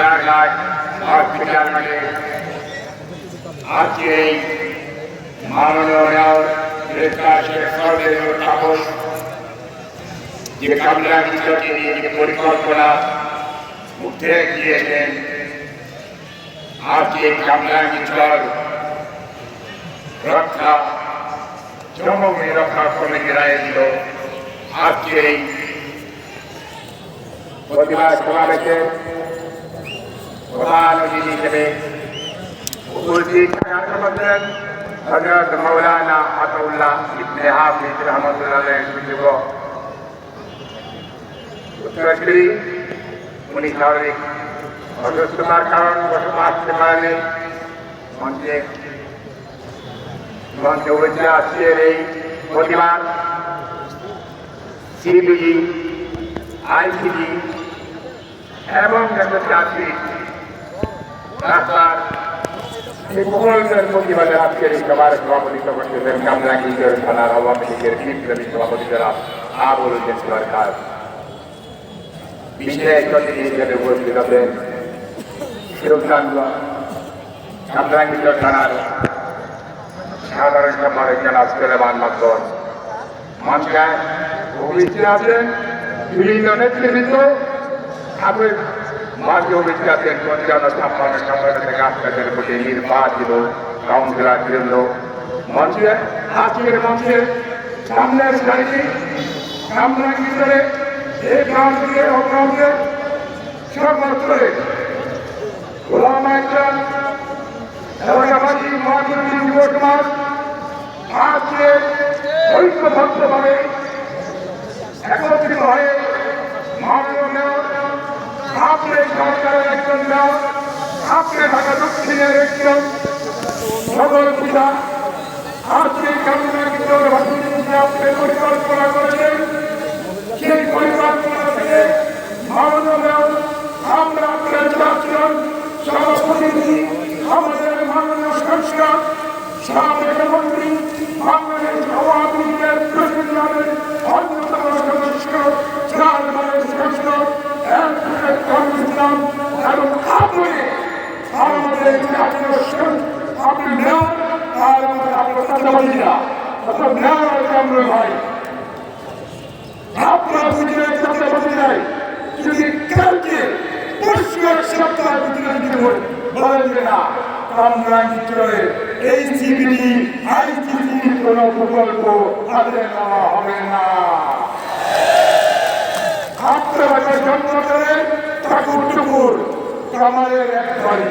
কুলারঘাট hospital মাঠে আজকে এই মাননীয় ঠাকুর যে কামরাঙ্গীরকে নিয়ে যে পরিকল্পনা উঠে গিয়েছেন আজকে কামরাঙ্গীর রক্ষা জনমী রক্ষা কমিটির আয়োজিত আজকে এই প্রতিবাদ সমাবেশের वालोजी जबे उर्जी छात्रबंधन हज़रत मौलाना अतउल्ला इब्ने हाफिज रहमतुल्लाह अलैह उत्तरश्री मुनि सावरिक भगत कुमार कारण वसुमास तिमाने मंचे मंचे उर्जा सिरे मोतीवार सीबीजी, आईसीजी, एवं जगत রাস্তার এই প্রকল্পের প্রতিবাদে আজকের এই সভার সভাপতিত্ব করতেছেন কামরাঙ্গীর থানার আওয়ামী লীগের বিপ্লবী সভাপতি জনাব আবুল সরকার। বিশেষ অতিথি হিসেবে উপস্থিত আছেন কামরাঙ্গীর থানার সাধারণ সম্পাদক জনাব সুলেমান মাকবর মঞ্চায় উপস্থিত আছেন বিভিন্ন নেতৃবৃন্দ আমাদের পঞ্চান্ন ছাপ্পান্ন ছাপ্পান্ন থেকে আপনাদের প্রতি নির্বাচিত কাউন্সিলর বৃন্দ, মঞ্চে আজকের মঞ্চে সামনের সারিটি সামনের ভিতরে এই প্রান্তে ও প্রান্তে সর্বত্রে গোলাম একজন এলাকাবাসী মহাজনী যুব সমাজ আজকে ঐক্যবদ্ধভাবে একত্রিত হয়ে। আপনি সরকারের একজন মেয়র আপনি ঢাকা দক্ষিণের একজন সদর পিতা আজকে কামনা ভিতর ভাষণে আপনি পরিকল্পনা করেছেন সেই পরিকল্পনা থেকে মাননীয় মেয়র আমরা আপনার চারজন সভাপতি আমাদের মাননীয় সংস্কার সাবেক মন্ত্রী বাংলাদেশ আওয়ামী লীগের প্রেসিডেন্টের অন্যতম সদস্য চেয়ারম্যানের সদস্য অ্যাডভোকেট কমিশনার এবং আপনি আমাদের আপনি মেয়র আর মেয়র আর ভাই আপনার ভিতরে চাচাবাজিরাই যদি কালকে পরিষ্কার বলেন যে না কামরাঙ্গীর এই সিবিডি আইসিসি কোন প্রকল্প হাতে নেওয়া হবে না আপনারা জন্ম করে ঠাকুর টুকুর কামারের এক বাড়ি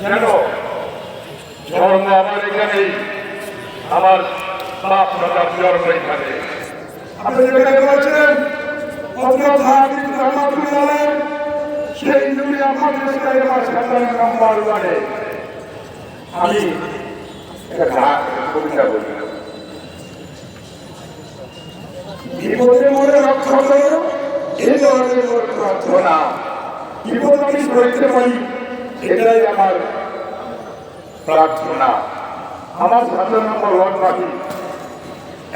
কেন জন্ম আমার এখানেই আমার বাপ দাদার জন্ম এখানে আপনি হাবিব রহমাতুল্লাহ সেই যুগে আমাদের নাম্বার ওয়ানে আমি একটা কবিতা বলি বিপদে মনে রক্ষা করো এ ধরনের প্রার্থনা বিপদ আমি সইতে পারি, এটাই আমার প্রার্থনা। আমার সাথে নম্বর ওয়ান পাখি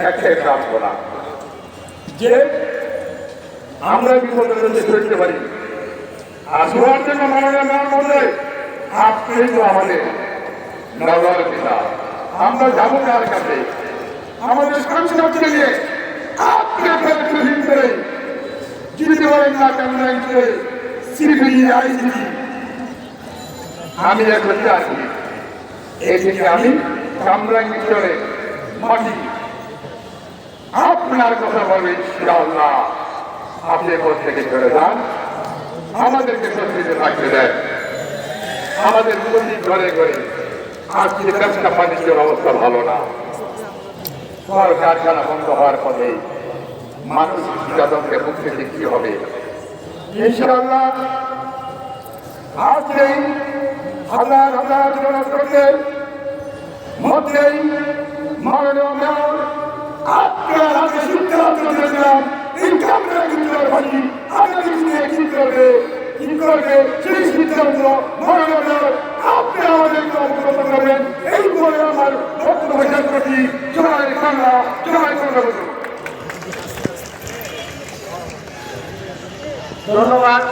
একটাই প্রার্থনা। যে আমরা বিপদের মধ্যে সইতে পারি আর শোয়ার জন্য মাননীয় নাম বললে আপনি তো আমাদের নগর পিতা। আমরা যাব কার কাছে? আমাদের সংসদকে নিয়ে আপনি ফেরত করে জিতে পারেন না কেমন আইসিটি আমি এখন আছি এদিকে আমি কামরাঙ্গি চলে মাটি। আপনার কথা বলবে ইনশাআল্লাহ। আপনি পথ থেকে চলে যান। আমাদেরকে সত্যিতে থাকতে দেন। আমাদের প্রতি ঘরে ঘরে আজকে ব্যবসা বাণিজ্যের অবস্থা ভালো না। কল কারখানা বন্ধ হওয়ার পথে মানুষ নির্যাতনকে মুক্তি কি হবে? ইনশাআল্লাহ আজকেই হাজার হাজার জনগণের মধ্যেই মাননীয় মেয়র আপনার হাতে সিদ্ধান্ত দিয়েছিলাম এই কামরা কিন্তু ভাই আগামী দিনে কি করবে কি করবে, সেই সিদ্ধান্ত মাননীয় মেয়র আপনি আমাদেরকে অবগত করবেন। এই বলে আমার বক্তব্য শেষ করছি। জয় বাংলা, জয় বঙ্গবন্ধু ধন্যবাদ।